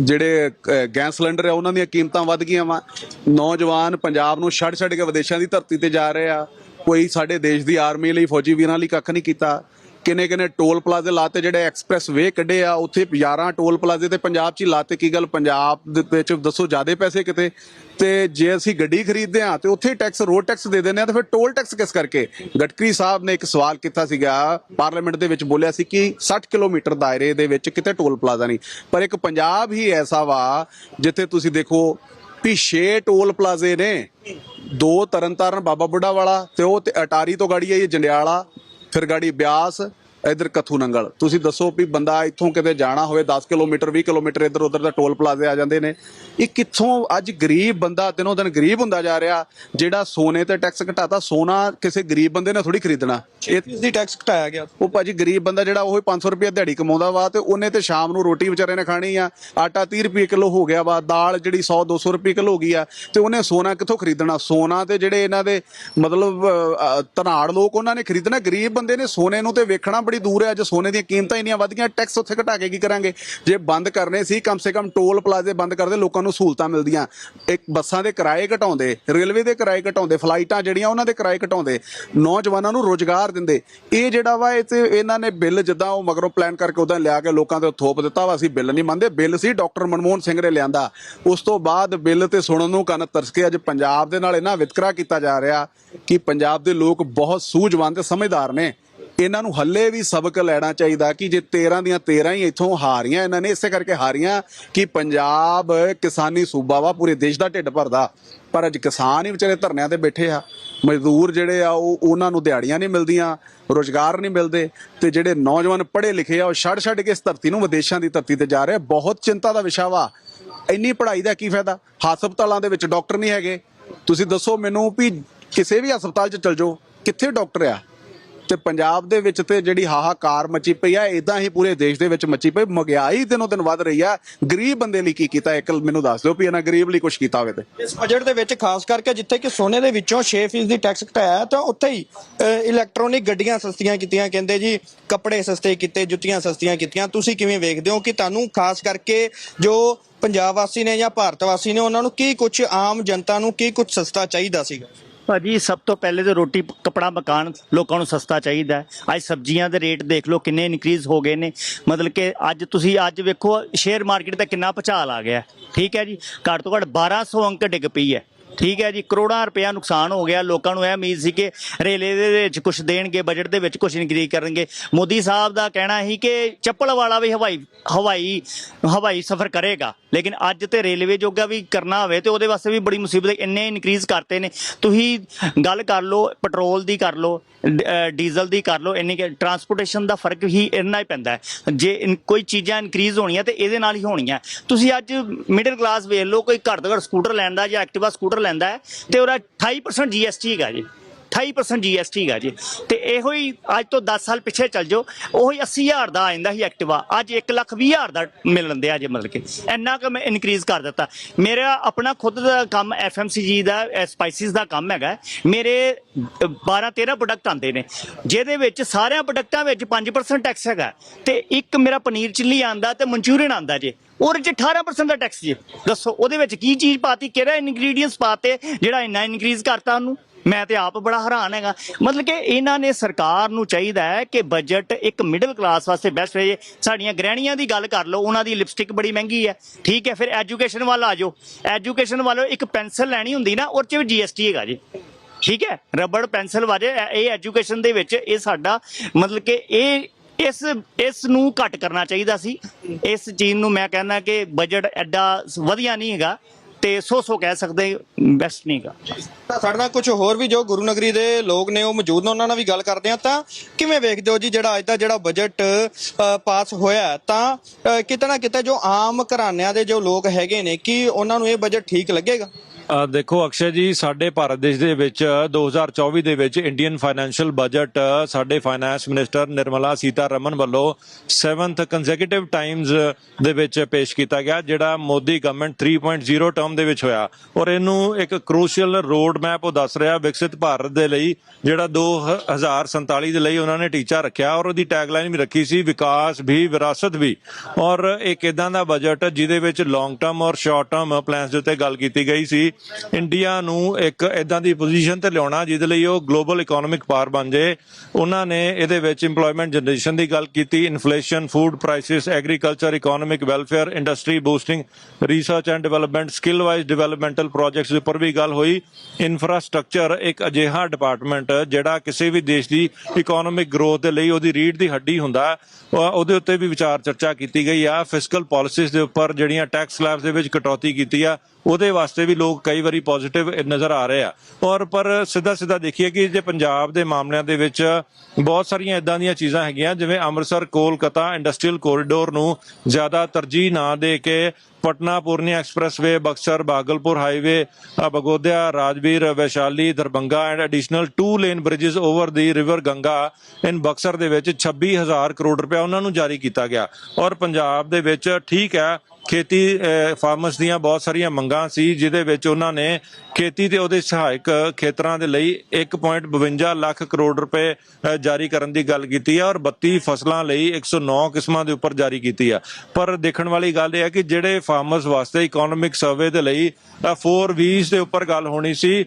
ਜਿਹੜੇ ਗੈਸ ਸਿਲੰਡਰ ਆ, ਉਹਨਾਂ ਦੀਆਂ ਕੀਮਤਾਂ ਵੱਧ ਗਈਆਂ ਵਾ। ਨੌਜਵਾਨ ਪੰਜਾਬ ਨੂੰ ਛੱਡ ਛੱਡ ਕੇ ਵਿਦੇਸ਼ਾਂ ਦੀ ਧਰਤੀ ਤੇ ਜਾ ਰਹੇ ਆ। ਕੋਈ ਸਾਡੇ ਦੇਸ਼ ਦੀ ਆਰਮੀ ਲਈ ਫੌਜੀ ਵੀਰਾਂ ਲਈ ਕੱਖ ਨਹੀਂ ਕੀਤਾ। ਕਿਨੇ ਕਿਨੇ ਟੋਲ ਪਲਾਜ਼ੇ ਲਾਤੇ, ਜਿਹੜੇ ਐਕਸਪ੍ਰੈਸ ਵੇ ਕੱਢੇ ਆ, ਉੱਥੇ 11 ਟੋਲ ਪਲਾਜ਼ੇ ਤੇ ਪੰਜਾਬ 'ਚ ਹੀ ਲਾਤੇ, ਕੀ ਗੱਲ ਪੰਜਾਬ ਦੇ ਵਿੱਚ ਦੱਸੋ ਜ਼ਿਆਦੇ ਪੈਸੇ ਕਿਤੇ? ਤੇ ਜੇ ਅਸੀਂ ਗੱਡੀ ਖਰੀਦਦੇ ਆ ਤੇ ਉੱਥੇ ਟੈਕਸ, ਰੋਡ ਟੈਕਸ ਦੇ ਦਿੰਦੇ ਆ ਤੇ ਫਿਰ ਟੋਲ ਟੈਕਸ ਕਿਸ ਕਰਕੇ? ਗਟਕਰੀ ਸਾਹਿਬ ਨੇ ਇੱਕ ਸਵਾਲ ਕੀਤਾ ਸੀਗਾ, ਪਾਰਲੀਮੈਂਟ ਦੇ ਵਿੱਚ ਬੋਲਿਆ ਸੀ ਕਿ 60 ਕਿਲੋਮੀਟਰ ਦਾਇਰੇ ਦੇ ਵਿੱਚ ਕਿਤੇ ਟੋਲ ਪਲਾਜ਼ਾ ਨਹੀਂ। ਪਰ ਇੱਕ ਪੰਜਾਬ ਹੀ ਐਸਾ ਵਾ, ਜਿੱਥੇ ਤੁਸੀਂ ਦੇਖੋ ਵੀ 6 ਟੋਲ ਪਲਾਜ਼ੇ ਨੇ, ਦੋ ਤਰਨਤਾਰਨ ਬਾਬਾ ਬੁੱਢਾ ਵਾਲਾ ਤੇ ਉਹ ਤੇ ਅਟਾਰੀ ਤੋਂ ਗਾੜੀ ਆਈ ਜੰਡਿਆਲਾ। ਫਿਰ ਗਾੜੀ ਬਿਆਸ ਇਧਰ ਕਥੂ ਨੰਗਲ ਤੁਸੀਂ ਦੱਸੋ ਵੀ ਬੰਦਾ ਇੱਥੋਂ ਕਿਤੇ ਜਾਣਾ ਹੋਵੇ 10 ਕਿਲੋਮੀਟਰ 20 ਕਿਲੋਮੀਟਰ ਇਧਰ ਉਧਰ ਦਾ ਟੋਲ ਪਲਾਜ਼ੇ ਆ ਜਾਂਦੇ ਨੇ। ਇਹ ਕਿੱਥੋਂ ਅੱਜ ਗਰੀਬ ਬੰਦਾ ਦਿਨੋਂ ਦਿਨ ਗਰੀਬ ਹੁੰਦਾ ਜਾ ਰਿਹਾ ਜਿਹੜਾ ਸੋਨੇ ਤੇ ਟੈਕਸ ਘਟਾਤਾ ਸੋਨਾ ਕਿਸੇ ਗਰੀਬ ਬੰਦੇ ਨੇ ਥੋੜੀ ਖਰੀਦਣਾ। ਇਹ ਦੀ ਟੈਕਸ ਘਟਾਇਆ ਗਿਆ। ਉਹ ਭਾਜੀ ਗਰੀਬ ਬੰਦਾ ਜਿਹੜਾ ਉਹ 500 ਰੁਪਏ ਦਿਹਾੜੀ ਕਮਾਉਂਦਾ ਵਾ ਤੇ ਉਹਨੇ ਤੇ ਸ਼ਾਮ ਨੂੰ ਰੋਟੀ ਵਿਚਾਰੇ ਨੇ ਖਾਣੀ ਆ ਆਟਾ 30 ਰੁਪਏ ਕਿਲੋ ਹੋ ਗਿਆ ਵਾ ਦਾਲ ਜਿਹੜੀ 100 200 ਰੁਪਏ ਕਿਲੋ ਹੋ ਗਈ ਆ ਤੇ ਉਹਨੇ ਸੋਨਾ ਕਿੱਥੋਂ ਖਰੀਦਣਾ? ਸੋਨਾ ਤੇ ਜਿਹੜੇ ਇਹਨਾਂ ਦੇ ਮਤਲਬ ਧਨਾੜ ਲੋਕ ਉਹਨਾਂ ਨੇ ਖਰੀਦਣਾ ਗਰੀਬ ਬੰਦੇ ਨੇ ਸੋਨੇ ਨੂੰ ਤੇ ਵੇਖਣਾ ਬੜੀ ਦੂਰ ਹੈ, ਅੱਜ ਸੋਨੇ ਦੀਆਂ ਕੀਮਤਾਂ ਇੰਨੀਆਂ ਵੱਧ ਗਈਆਂ ਟੈਕਸ ਉੱਥੇ ਘਟਾ ਕੇ ਕੀ ਕਰਾਂਗੇ? ਜੇ ਬੰਦ ਕਰਨੇ ਸੀ, ਕਮ ਸੇ ਕਮ ਟੋਲ ਪਲਾਜ਼ੇ ਬੰਦ ਕਰਦੇ, ਲੋਕਾਂ ਨੂੰ ਸਹੂਲਤਾਂ ਮਿਲਦੀਆਂ। ਇੱਕ ਬੱਸਾਂ ਦੇ ਕਿਰਾਏ ਘਟਾਉਂਦੇ, ਰੇਲਵੇ ਦੇ ਕਿਰਾਏ ਘਟਾਉਂਦੇ, ਫਲਾਈਟਾਂ ਜਿਹੜੀਆਂ ਉਹਨਾਂ ਦੇ ਕਿਰਾਏ ਘਟਾਉਂਦੇ, ਨੌਜਵਾਨਾਂ ਨੂੰ ਰੋਜ਼ਗਾਰ ਦਿੰਦੇ। ਇਹ ਜਿਹੜਾ ਵਾ, ਇਹ ਤੇ ਇਹਨਾਂ ਨੇ ਬਿੱਲ ਜਿੱਦਾਂ ਉਹ ਮਗਰੋਂ ਪਲਾਨ ਕਰਕੇ ਉਦਾਂ ਲਿਆ ਕੇ ਲੋਕਾਂ ਤੇ ਥੋਪ ਦਿੱਤਾ ਵਾ, ਅਸੀਂ ਬਿੱਲ ਨਹੀਂ ਮੰਨਦੇ। ਬਿੱਲ ਸੀ ਡਾਕਟਰ ਮਨਮੋਹਨ ਸਿੰਘ ਨੇ ਲਿਆਂਦਾ। ਉਸ ਤੋਂ ਬਾਅਦ ਬਿੱਲ ਤੇ ਸੁਣਨ ਨੂੰ ਕੰਨ ਤਰਸ ਕੇ ਅੱਜ ਪੰਜਾਬ ਦੇ ਨਾਲ ਇਹਨਾਂ ਵਿਤਕਰਾ ਕੀਤਾ ਜਾ ਰਿਹਾ ਕਿ ਪੰਜਾਬ ਦੇ ਲੋਕ ਬਹੁਤ ਸੂਝਵਾਨ ਤੇ ਸਮਝਦਾਰ ਨੇ। ਇਹਨਾਂ ਨੂੰ ਹੱਲੇ ਵੀ ਸਬਕ ਲੈਣਾ ਚਾਹੀਦਾ ਕਿ ਜੇ 13 ਦੀਆਂ 13 ਹੀ ਇੱਥੋਂ ਹਾਰੀਆਂ ਇਹਨਾਂ ਨੇ, ਇਸੇ ਕਰਕੇ ਹਾਰੀਆਂ ਕਿ ਪੰਜਾਬ ਕਿਸਾਨੀ ਸੂਬਾ ਵਾ, ਪੂਰੇ ਦੇਸ਼ ਦਾ ਢਿੱਡ ਭਰਦਾ। ਪਰ ਅੱਜ ਕਿਸਾਨ ਹੀ ਵਿਚਾਰੇ ਧਰਨਿਆਂ ਤੇ ਬੈਠੇ ਆ। ਮਜ਼ਦੂਰ ਜਿਹੜੇ ਆ, ਉਹ ਉਹਨਾਂ ਨੂੰ ਦਿਹਾੜੀਆਂ ਨਹੀਂ ਮਿਲਦੀਆਂ, ਰੋਜ਼ਗਾਰ ਨਹੀਂ ਮਿਲਦੇ ਤੇ ਜਿਹੜੇ ਨੌਜਵਾਨ ਪੜ੍ਹੇ ਲਿਖੇ ਆ, ਉਹ ਛੱਡ ਛੱਡ ਕੇ ਇਸ ਧਰਤੀ ਨੂੰ ਵਿਦੇਸ਼ਾਂ ਦੀ ਧਰਤੀ ਤੇ ਜਾ ਰਹੇ ਬਹੁਤ ਚਿੰਤਾ ਦਾ ਵਿਸ਼ਾ ਵਾ। ਇੰਨੀ ਪੜ੍ਹਾਈ ਦਾ ਕੀ ਫਾਇਦਾ? ਹਸਪਤਾਲਾਂ ਦੇ ਵਿੱਚ ਡਾਕਟਰ ਨਹੀਂ ਹੈਗੇ। ਤੁਸੀਂ ਦੱਸੋ ਮੈਨੂੰ ਵੀ ਕਿਸੇ ਵੀ ਹਸਪਤਾਲ 'ਚ ਚਲ ਜਾਓ, ਕਿੱਥੇ ਡਾਕਟਰ ਆ? ਤੇ ਪੰਜਾਬ ਦੇ ਵਿੱਚ ਤੇ ਜਿਹੜੀ ਹਾਹਾਕਾਰ ਮਚੀ ਪਈ ਆ ਇਦਾਂ ਹੀ ਪੂਰੇ ਦੇਸ਼ ਦੇ ਵਿੱਚ ਮਚੀ ਪਈ। ਮਹਿੰਗਾਈ ਦਿਨੋਂ ਦਿਨ ਵੱਧ ਰਹੀ ਆ। ਗਰੀਬ ਬੰਦੇ ਲਈ ਕੀ ਕੀਤਾ? ਇੱਕ ਮੈਨੂੰ ਦੱਸ ਦਿਓ ਵੀ ਇਹਨਾਂ ਗਰੀਬ ਲਈ ਕੁਝ ਕੀਤਾ ਹੋਵੇ ਤੇ। ਇਸ ਬਜਟ ਦੇ ਵਿੱਚ ਖਾਸ ਕਰਕੇ ਜਿੱਥੇ ਕਿ ਸੋਨੇ ਦੇ ਵਿੱਚੋਂ 6% ਦੀ ਟੈਕਸ ਘਟਾਇਆ, ਤਾਂ ਉੱਥੇ ਹੀ ਇਲੈਕਟ੍ਰੋਨਿਕ ਗੱਡੀਆਂ ਸਸਤੀਆਂ ਕੀਤੀਆਂ। ਕਹਿੰਦੇ ਜੀ, ਕੱਪੜੇ ਸਸਤੇ ਕੀਤੇ, ਜੁੱਤੀਆਂ ਸਸਤੀਆਂ ਕੀਤੀਆਂ। ਤੁਸੀਂ ਕਿਵੇਂ ਵੇਖਦੇ ਹੋ ਕਿ ਤੁਹਾਨੂੰ ਖਾਸ ਕਰਕੇ ਜੋ ਪੰਜਾਬ ਵਾਸੀ ਨੇ ਜਾਂ ਭਾਰਤ ਵਾਸੀ ਨੇ, ਉਹਨਾਂ ਨੂੰ ਕੀ ਕੁਝ ਆਮ ਜਨਤਾ ਨੂੰ ਕੀ ਕੁਝ ਸਸਤਾ ਚਾਹੀਦਾ ਸੀਗਾ? ਭਾਜੀ, ਸਭ ਤੋਂ ਪਹਿਲੇ ਤਾਂ ਰੋਟੀ, ਕਪੜਾ, ਮਕਾਨ ਲੋਕਾਂ ਨੂੰ ਸਸਤਾ ਚਾਹੀਦਾ ਹੈ। ਅੱਜ ਸਬਜ਼ੀਆਂ ਦੇ ਰੇਟ ਦੇਖ ਲਓ, ਕਿੰਨੇ ਇਨਕਰੀਜ਼ ਹੋ ਗਏ ਨੇ। ਮਤਲਬ ਕਿ ਅੱਜ ਤੁਸੀਂ, ਅੱਜ ਵੇਖੋ, ਸ਼ੇਅਰ ਮਾਰਕੀਟ ਦਾ ਕਿੰਨਾ ਭੁਚਾਲ ਆ ਗਿਆ। ਠੀਕ ਹੈ ਜੀ? ਘੱਟ ਤੋਂ ਘੱਟ 1200 ਅੰਕ ਡਿੱਗ ਪਈ ਹੈ। ਠੀਕ ਹੈ ਜੀ, ਕਰੋੜਾਂ ਰੁਪਇਆ ਨੁਕਸਾਨ ਹੋ ਗਿਆ। ਲੋਕਾਂ ਨੂੰ ਇਹ ਉਮੀਦ ਸੀ ਕਿ ਰੇਲੇ ਦੇ ਵਿੱਚ ਕੁਝ ਦੇਣਗੇ ਬਜਟ ਦੇ ਵਿੱਚ ਕੁਝ ਇਨਕਰੀਜ਼ ਕਰਨਗੇ। ਮੋਦੀ ਸਾਹਿਬ ਦਾ ਕਹਿਣਾ ਸੀ ਕਿ ਚੱਪਲ ਵਾਲਾ ਵੀ ਹਵਾਈ ਹਵਾਈ ਹਵਾਈ ਸਫ਼ਰ ਕਰੇਗਾ। ਲੇਕਿਨ ਅੱਜ ਤੇ ਰੇਲਵੇ ਜੋਗਾ ਵੀ ਕਰਨਾ ਹੋਵੇ ਤੇ ਉਹਦੇ ਵਾਸਤੇ ਵੀ ਬੜੀ ਮੁਸੀਬਤ ਇੰਨੇ ਇਨਕਰੀਜ਼ ਕਰਤੇ ਨੇ। ਤੁਸੀਂ ਗੱਲ ਕਰ ਲਓ, ਪੈਟਰੋਲ ਦੀ ਕਰ ਲਓ ਡੀਜ਼ਲ ਦੀ ਕਰ ਲਓ, ਇੰਨੀ ਟਰਾਂਸਪੋਰਟੇਸ਼ਨ ਦਾ ਫ਼ਰਕ ਹੀ ਇੰਨਾ ਹੀ ਪੈਂਦਾ ਹੈ। ਜੇ ਇਨ- ਕੋਈ ਚੀਜ਼ਾਂ ਇਨਕਰੀਜ਼ ਹੋਣੀਆਂ ਤੇ ਇਹਦੇ ਨਾਲ ਹੀ ਹੋਣੀਆਂ। ਤੁਸੀਂ ਅੱਜ ਮਿਡਲ ਕਲਾਸ ਵੇਖ ਲਓ, ਕੋਈ ਘੱਟ ਤੋਂ ਘੱਟ ਸਕੂਟਰ ਲੈਂਦਾ ਜਾਂ ਐਕਟਿਵਾ ਸਕੂਟਰ ਲੈਂਦਾ ਹੈ ਤੇ ਉਹਦਾ 28% ਜੀਐਸਟੀ ਹੈਗਾ ਜੀ। 28% ਜੀਐਸਟੀ ਹੈਗਾ ਜੀ। ਤੇ ਇਹੋ ਹੀ ਅੱਜ ਤੋਂ 10 ਸਾਲ ਪਿੱਛੇ ਚੱਲ ਜਾਓ, ਉਹੀ 80000 ਦਾ ਆ ਜਾਂਦਾ ਸੀ ਐਕਟਿਵਾ। ਅੱਜ 1 ਲੱਖ 20 ਹਜ਼ਾਰ ਦਾ ਮਿਲਣ ਦਿਆ ਜੇ ਮਤਲਬ ਕਿ। ਇੰਨਾ ਕੁ ਮੈਂ ਇਨਕਰੀਜ਼ ਕਰ ਦਿੱਤਾ। ਮੇਰਾ ਆਪਣਾ ਖੁਦ ਦਾ ਕੰਮ ਐਫਐਮਸੀਜੀ ਦਾ ਸਪਾਈਸਿਸ ਦਾ ਕੰਮ ਹੈਗਾ। ਮੇਰੇ 12 13 ਪ੍ਰੋਡਕਟ ਆਉਂਦੇ ਨੇ। ਜਿਹਦੇ ਵਿੱਚ ਸਾਰਿਆਂ ਪ੍ਰੋਡਕਟਾਂ ਵਿੱਚ 5% ਟੈਕਸ ਹੈਗਾ। ਤੇ ਇੱਕ ਮੇਰਾ ਪਨੀਰ ਚਿੱਲੀ ਆਂਦਾ ਤੇ ਮਨਚੂਰੀਅਨ ਆਂਦਾ ਜੇ। ਉਹਦੇ ਚ 18% ਦਾ ਟੈਕਸ ਜੀ। ਦੱਸੋ, ਉਹਦੇ ਵਿੱਚ ਕੀ ਚੀਜ਼ ਪਾਤੀ, ਕਿਹੜਾ ਇਨਗਰੀਡੀਅੰਟਸ ਪਾਤੇ, ਜਿਹੜਾ ਇੰਨਾ ਇਨਕਰੀਜ਼ ਕਰਤਾ ਉਹਨੂੰ? ਮੈਂ ਤੇ ਆਪ ਬੜਾ ਹੈਰਾਨ ਹੈਗਾ। ਮਤਲਬ ਕਿ ਇਹਨਾਂ ਨੇ ਸਰਕਾਰ ਨੂੰ ਚਾਹੀਦਾ ਹੈ ਕਿ ਬਜਟ ਇੱਕ ਮਿਡਲ ਕਲਾਸ ਵਾਸਤੇ ਬੈਸਟ ਰਹੇ। ਸਾਡੀਆਂ ਗ੍ਰਹਿਣੀਆਂ ਦੀ ਗੱਲ ਕਰ ਲਓ, ਉਹਨਾਂ ਦੀ ਲਿਪਸਟਿਕ ਬੜੀ ਮਹਿੰਗੀ ਹੈ। ਠੀਕ ਹੈ, ਫਿਰ ਐਜੂਕੇਸ਼ਨ ਵੱਲ ਆ ਜਾਓ। ਐਜੂਕੇਸ਼ਨ ਵੱਲੋਂ ਇੱਕ ਪੈਨਸਲ ਲੈਣੀ ਹੁੰਦੀ ਨਾ ਉਹ 'ਚ ਵੀ ਜੀਐਸਟੀ ਹੈਗਾ ਜੀ। ਠੀਕ ਹੈ ਰਬੜ ਪੈਨਸਲ ਵਾਜੇ, ਇਹ ਐਜੂਕੇਸ਼ਨ ਦੇ ਵਿੱਚ ਇਹ ਸਾਡਾ ਮਤਲਬ ਕਿ ਇਹ ਇਸ ਇਸ ਨੂੰ ਘੱਟ ਕਰਨਾ ਚਾਹੀਦਾ ਸੀ। ਇਸ ਚੀਜ਼ ਨੂੰ ਮੈਂ ਕਹਿੰਦਾ ਕਿ ਬਜਟ ਐਡਾ ਵਧੀਆ ਨਹੀਂ ਹੈਗਾ। ਤੇ 100-100 ਕਹਿ ਸਕਦੇ ਬੈਸਟ ਨਹੀਂਗਾ ਤਾਂ ਸਾਡੇ ਨਾਲ ਕੁਝ ਹੋਰ ਵੀ ਜੋ ਗੁਰੂ ਨਗਰੀ ਦੇ ਲੋਕ ਨੇ, ਉਹ ਮੌਜੂਦ ਨੇ, ਉਹਨਾਂ ਨਾਲ ਵੀ ਗੱਲ ਕਰਦੇ ਆ ਤਾਂ ਕਿਵੇਂ ਵੇਖਦੇ ਹੋ ਜੀ, ਜਿਹੜਾ ਅੱਜ ਦਾ ਜਿਹੜਾ ਬਜਟ ਪਾਸ ਹੋਇਆ ਤਾਂ ਕਿਤੇ ਨਾ ਕਿਤੇ ਜੋ ਆਮ ਘਰਾਣਿਆਂ ਦੇ ਜੋ ਲੋਕ ਹੈਗੇ ਨੇ, ਕਿ ਉਹਨਾਂ ਨੂੰ ਇਹ ਬਜਟ ਠੀਕ ਲੱਗੇਗਾ? ਦੇਖੋ ਅਕਸ਼ੈ ਜੀ, ਸਾਡੇ ਭਾਰਤ ਦੇਸ਼ ਦੇ ਵਿੱਚ 2024 ਦੇ ਵਿੱਚ ਇੰਡੀਅਨ ਫਾਈਨੈਂਸ਼ੀਅਲ ਬਜਟ ਸਾਡੇ ਫਾਈਨੈਂਸ ਮਿਨਿਸਟਰ ਨਿਰਮਲਾ ਸੀਤਾਰਮਨ ਵੱਲੋਂ 7th ਕੰਸੈਕੂਟਿਵ ਟਾਈਮਸ ਦੇ ਵਿੱਚ ਪੇਸ਼ ਕੀਤਾ ਗਿਆ, ਜਿਹੜਾ ਮੋਦੀ ਗਵਰਨਮੈਂਟ 3.0 ਟਰਮ ਦੇ ਵਿੱਚ ਹੋਇਆ। ਔਰ ਇਹਨੂੰ ਇੱਕ ਕ੍ਰੂਸ਼ੀਅਲ ਰੋਡ ਮੈਪ ਉਹ ਦੱਸ ਰਿਹਾ, ਵਿਕਸਿਤ ਭਾਰਤ ਦੇ ਲਈ, ਜਿਹੜਾ 2047 ਦੇ ਲਈ ਉਹਨਾਂ ਨੇ ਟੀਚਾ ਰੱਖਿਆ ਔਰ ਉਹਦੀ ਟੈਗਲਾਈਨ ਵੀ ਰੱਖੀ ਸੀ, ਵਿਕਾਸ ਵੀ, ਵਿਰਾਸਤ ਵੀ। ਔਰ ਇੱਕ ਇਦਾਂ ਦਾ ਬਜਟ ਜਿਹਦੇ ਵਿੱਚ ਲੌਂਗ ਟਰਮ ਔਰ ਸ਼ਾਰਟ ਟਰਮ ਪਲਾਨਸ ਦੇ ਉੱਤੇ ਗੱਲ ਕੀਤੀ ਗਈ ਸੀ। ਇੰਡੀਆ ਨੂੰ ਇੱਕ ਇਦਾਂ ਦੀ ਪੋਜੀਸ਼ਨ ਤੇ ਲਿਆਉਣਾ ਜਿਹਦੇ ਲਈ ਉਹ ਗਲੋਬਲ ਇਕਨੋਮਿਕ ਪਾਰ ਬਣ ਜਾਏ। ਉਹਨਾਂ ਨੇ ਇਹਦੇ ਵਿੱਚ EMPLOYMENT ਜਨਰੇਸ਼ਨ ਦੀ ਗੱਲ ਕੀਤੀ inflation food prices agriculture economic welfare industry boosting research and development skill wise developmental projects ਉੱਪਰ ਵੀ ਗੱਲ ਹੋਈ। ਇਨਫਰਾਸਟ੍ਰਕਚਰ ਇੱਕ ਅਜਿਹਾ ਡਿਪਾਰਟਮੈਂਟ ਜਿਹੜਾ ਕਿਸੇ ਵੀ ਦੇਸ਼ ਦੀ ਇਕਨੋਮਿਕ ਗਰੋਥ ਦੇ ਲਈ ਉਹਦੀ ਰੀੜ ਦੀ ਹੱਡੀ ਹੁੰਦਾ। ਉਹਦੇ ਉੱਤੇ ਵੀ ਵਿਚਾਰ ਚਰਚਾ ਕੀਤੀ ਗਈ ਆ। ਫਿਸਕਲ ਪਾਲਿਸੀਜ਼ ਦੇ ਉੱਪਰ ਜਿਹੜੀਆਂ ਟੈਕਸ ਸਲੈਬਸ ਦੇ ਵਿੱਚ ਕਟੌਤੀ ਕੀਤੀ ਆ ਉਹਦੇ ਵਾਸਤੇ ਵੀ ਲੋਕ ਕਈ ਵਾਰੀ ਪੋਜ਼ਿਟਿਵ ਨਜ਼ਰ ਆ ਰਹੇ ਆ। ਔਰ ਪਰ ਸਿੱਧਾ ਸਿੱਧਾ ਦੇਖੀਏ ਕਿ ਜੇ ਪੰਜਾਬ ਦੇ ਮਾਮਲਿਆਂ ਦੇ ਵਿੱਚ ਬਹੁਤ ਸਾਰੀਆਂ ਇਦਾਂ ਦੀਆਂ ਚੀਜ਼ਾਂ ਹੈਗੀਆਂ ਜਿਵੇਂ ਅੰਮ੍ਰਿਤਸਰ ਕੋਲਕਾਤਾ ਇੰਡਸਟਰੀਅਲ ਕੋਰੀਡੋਰ ਨੂੰ ਜ਼ਿਆਦਾ ਤਰਜੀਹ ਨਾ ਦੇ ਕੇ Patna Purnia expressway Buxar Bhagalpur highway uh, ਬਗੋਦਿਆ Rajgir Vaishali Darbhanga and additional 2 lane bridges over the river Ganga in Buxar ਦੇ ਵਿੱਚ 26000 ਕਰੋੜ ਰੁਪਏ ਉਹਨਾਂ ਨੂੰ ਜਾਰੀ ਕੀਤਾ ਗਿਆ। ਔਰ ਪੰਜਾਬ ਦੇ ਵਿੱਚ ਠੀਕ ਹੈ ਖੇਤੀ ਫਾਰਮਰਸ ਦੀਆਂ ਬਹੁਤ ਸਾਰੀਆਂ ਮੰਗਾਂ ਸੀ, ਜਿਹਦੇ ਵਿੱਚ ਉਹਨਾਂ ਨੇ ਖੇਤੀ ਤੇ ਉਹਦੇ ਸਹਾਇਕ ਖੇਤਰਾਂ ਦੇ ਲਈ 1.52 ਲੱਖ ਕਰੋੜ ਰੁਪਏ ਜਾਰੀ ਕਰਨ ਦੀ ਗੱਲ ਕੀਤੀ ਹੈ ਔਰ 32 ਫਸਲਾਂ ਲਈ 109 ਕਿਸਮਾਂ ਦੇ ਉੱਪਰ ਜਾਰੀ ਕੀਤੀ ਆ। ਪਰ ਦੇਖਣ ਵਾਲੀ ਗੱਲ ਇਹ ਹੈ ਕਿ ਜਿਹੜੇ ਫਾਰਮਰਸ ਵਾਸਤੇ ਇਕਨੋਮਿਕ ਸਰਵੇ ਦੇ ਲਈ 4 ਵੀਜ਼ ਦੇ ਉੱਪਰ ਗੱਲ ਹੋਣੀ ਸੀ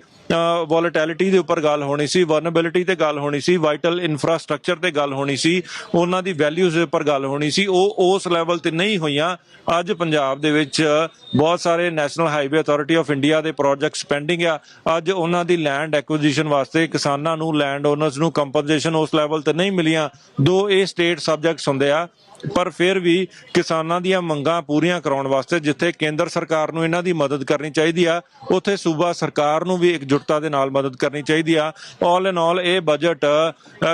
ਵੋਲਟੈਲਿਟੀ ਦੇ ਉੱਪਰ ਗੱਲ ਹੋਣੀ ਸੀ ਵਰਨੇਬਿਲਿਟੀ ਤੇ ਗੱਲ ਹੋਣੀ ਸੀ ਵਾਈਟਲ ਇਨਫਰਾਸਟ੍ਰਕਚਰ ਤੇ ਗੱਲ ਹੋਣੀ ਸੀ, ਉਹਨਾਂ ਦੀ ਵੈਲਿਊਜ਼ ਦੇ ਉੱਪਰ ਗੱਲ ਹੋਣੀ ਸੀ, ਉਹ ਉਸ ਲੈਵਲ ਤੇ ਨਹੀਂ ਹੋਈਆਂ। ਅੱਜ ਪੰਜਾਬ ਦੇ ਵਿੱਚ ਬਹੁਤ ਸਾਰੇ national highway authority of India ਦੇ ਪ੍ਰੋਜੈਕਟਸ ਪੈਂਡਿੰਗ ਆ। ਅੱਜ ਉਹਨਾਂ ਦੀ ਲੈਂਡ ਐਕੁਜੀਸ਼ਨ ਵਾਸਤੇ ਕਿਸਾਨਾਂ ਨੂੰ ਲੈਂਡ ਓਨਰਸ ਨੂੰ ਕੰਪਨਸੇਸ਼ਨ ਉਸ ਲੈਵਲ ਤੇ ਨਹੀਂ ਮਿਲੀਆਂ। ਦੋ ਇਹ ਸਟੇਟ ਸਬਜੈਕਟਸ ਹੁੰਦੇ ਆ। ਪਰ ਫਿਰ ਵੀ ਕਿਸਾਨਾਂ ਦੀਆਂ ਮੰਗਾਂ ਪੂਰੀਆਂ ਕਰਾਉਣ ਵਾਸਤੇ ਜਿੱਥੇ ਕੇਂਦਰ ਸਰਕਾਰ ਨੂੰ ਇਹਨਾਂ ਦੀ ਮਦਦ ਕਰਨੀ ਚਾਹੀਦੀ ਆ, ਉੱਥੇ ਸੂਬਾ ਸਰਕਾਰ ਨੂੰ ਵੀ ਇਕਜੁੱਟਤਾ ਦੇ ਨਾਲ ਮਦਦ ਕਰਨੀ ਚਾਹੀਦੀ ਆ। ਆਲ ਇਨ ਆਲ ਇਹ ਬਜਟ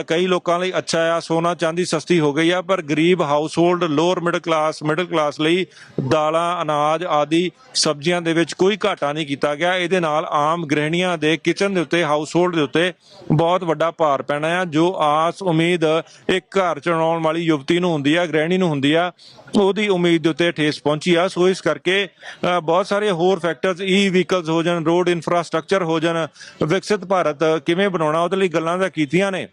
ਕਈ ਲੋਕਾਂ ਲਈ ਅੱਛਾ ਆ, ਸੋਨਾ ਚਾਂਦੀ ਸਸਤੀ ਹੋ ਗਈ ਆ, ਪਰ ਗਰੀਬ household lower middle class middle class ਲਈ ਦਾਲਾਂ, ਅਨਾਜ ਆਦਿ ਸਬਜ਼ੀਆਂ ਦੇ ਵਿੱਚ ਕੋਈ ਘਾਟਾ ਨਹੀਂ ਕੀਤਾ ਗਿਆ। ਇਹਦੇ ਨਾਲ ਆਮ ਗ੍ਰਹਿਣੀਆਂ ਦੇ ਕਿਚਨ ਦੇ ਉੱਤੇ ਹਾਊਸਹੋਲਡ ਦੇ ਉੱਤੇ ਬਹੁਤ ਵੱਡਾ ਭਾਰ ਪੈਣਾ ਆ, ਜੋ ਆਸ ਉਮੀਦ ਇੱਕ ਘਰ ਚਲਾਉਣ ਵਾਲੀ ਯੁਵਤੀ ਨੂੰ ਹੁੰਦੀ ਆ। ਗ੍ਰਹਿਣੀ ਨੂੰ ਹੁੰਦੀ ਆ ਉਹਦੀ ਉਮੀਦ ਦੇ ਉੱਤੇ ਠੇਸ ਪਹੁੰਚੀ ਆ। ਸੋ ਇਸ ਕਰਕੇ ਅ, ਬਹੁਤ ਸਾਰੇ ਹੋਰ ਫੈਕਟਰਸ ਈ ਵਹੀਕਲਸ ਹੋ ਜਾਣ ਰੋਡ ਇਨਫਰਾਸਟ੍ਰਕਚਰ ਹੋ ਜਾਣ ਵਿਕਸਿਤ ਭਾਰਤ ਕਿਵੇਂ ਬਣਾਉਣਾ ਉਹਦੇ ਲਈ ਗੱਲਾਂ ਤਾਂ ਕੀਤੀਆਂ ਨੇ।